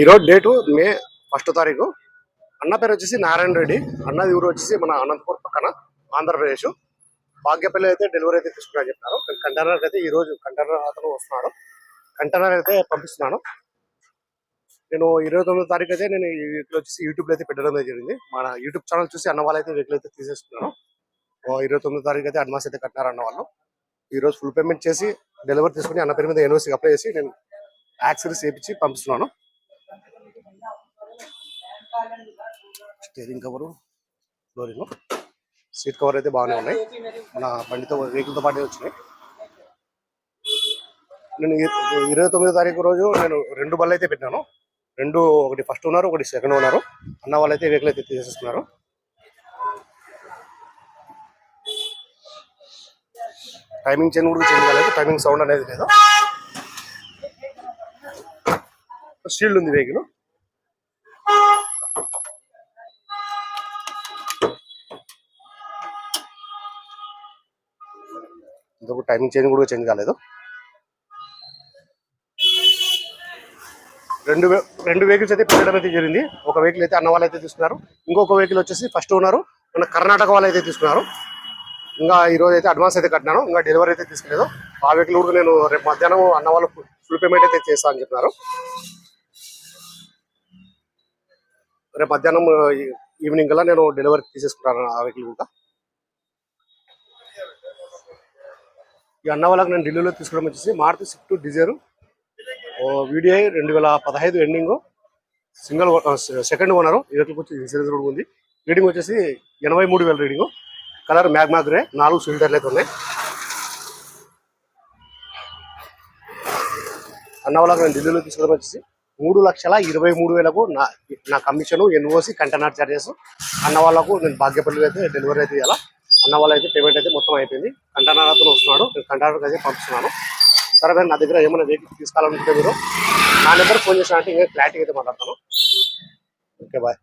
ఈరోజు date May first తారీఖు. అన్న పేరు వచ్చేసి నారాయణ రెడ్డి. అన్నది ఊరు వచ్చేసి మన అనంతపూర్ పక్కన ఆంధ్రప్రదేశ్. భాగ్యపల్లి అయితే డెలివరీ అయితే తీసుకున్నా చెప్పినారు కంటైనర్ అయితే ఈ రోజు కంటైనర్ అతను వస్తున్నాడు. కంటైనర్ అయితే పంపిస్తున్నాను నేను ఇరవై తొమ్మిదో తారీఖు అయితే నేను ఈ వచ్చేసి యూట్యూబ్లో అయితే పెట్టడం జరిగింది. మన యూట్యూబ్ ఛానల్ చూసి అన్న వాళ్ళు అయితే వెహికల్ అయితే తీసేసుకున్నాను. ఓ ఇరవై తొమ్మిదో తారీఖు అయితే అడ్వాన్స్ అయితే కట్టినారు అన్న వాళ్ళు. ఈ రోజు ఫుల్ పేమెంట్ చేసి డెలివరీ తీసుకుని అన్న పేరు మీద ఎన్ఓసీకి అప్లై చేసి నేను యాక్సరీస్ వేయించి పంపిస్తున్నాను. Steering cover flooring. Seat cover అయితే బాగానే ఉన్నాయి. మన బండితో వెహికల్తో పాటే వచ్చినాయి. నేను ఇరవై తొమ్మిదో తారీఖు రోజు నేను రెండు బళ్ళు అయితే పెట్టాను. రెండు ఒకటి ఫస్ట్ ఉన్నారు ఒకటి సెకండ్ ఉన్నారు. అన్న వాళ్ళు అయితే వెహికల్ అయితే తీసేస్తున్నారు టైమింగ్ చేంజ్ కూడా చేంజ్ కాలేదు. టైమింగ్ సౌండ్ అనేది లేదు. షీల్డ్ ఉంది వెహికల్. ఇంతకు టైమింగ్ చేంజ్ కూడా చేంజ్ కాలేదు. రెండు రెండు వెహికల్స్ అయితే పెట్టడం అయితే జరిగింది. ఒక వెహికల్ అయితే అన్న వాళ్ళు అయితే తీసుకున్నారు. ఇంకొక వెహికల్ వచ్చేసి ఫస్ట్ ఉన్నారు మన కర్ణాటక వాళ్ళు అయితే తీసుకున్నారు. ఇంకా ఈరోజు అయితే అడ్వాన్స్ అయితే కట్టినాను. ఇంకా డెలివరీ అయితే తీసుకోలేదు. ఆ వెహికల్ కూడా నేను రేపు మధ్యాహ్నం అన్న వాళ్ళు ఫుల్ పేమెంట్ అయితే చేస్తా అని చెప్పినారు. రేపు మధ్యాహ్నం ఈవినింగ్ కల్లా నేను డెలివరీ తీసేసుకుంటాను ఆ వెహికల్ కూడా. ఈ అన్న వాళ్ళకి నేను ఢిల్లీలో తీసుకోవడం వచ్చేసి మారుతి స్విఫ్ట్ డిజైర్. వీడియో రెండు వేల పదహైదు ఎండింగ్. Single second owner. ఇరవై వచ్చి ఇన్సూరెన్స్ కూడా ఉంది. రీడింగ్ వచ్చేసి ఎనభై మూడు వేల రీడింగ్. Colour magma grey. నాలుగు సిలిండర్లు అయితే ఉన్నాయి. అన్న వాళ్ళకి నేను ఢిల్లీలో తీసుకోవడం వచ్చేసి మూడు లక్షల ఇరవై మూడు వేలకు నా నా కమిషన్ ఎన్ఓసి కంటైనర్ చార్జెస్. అన్న వాళ్ళకు నేను భాగ్యపల్లి అయితే డెలివరీ అయితే ఇవ్వాలా అన్న వాళ్ళు అయితే పేమెంట్ అయితే మొత్తం అయిపోయింది. కంటైనర్ అతను వస్తున్నాడు. నేను కంటైనర్ అయితే పంపిస్తున్నాను. సరే నా దగ్గర ఏమైనా వెహికల్ తీసుకోవాలనుకుంటే మీరు నా నెంబర్ ఫోన్ చేసినా అంటే ఇంకా క్లారిటీ అయితే మాట్లాడతాను. Okay bye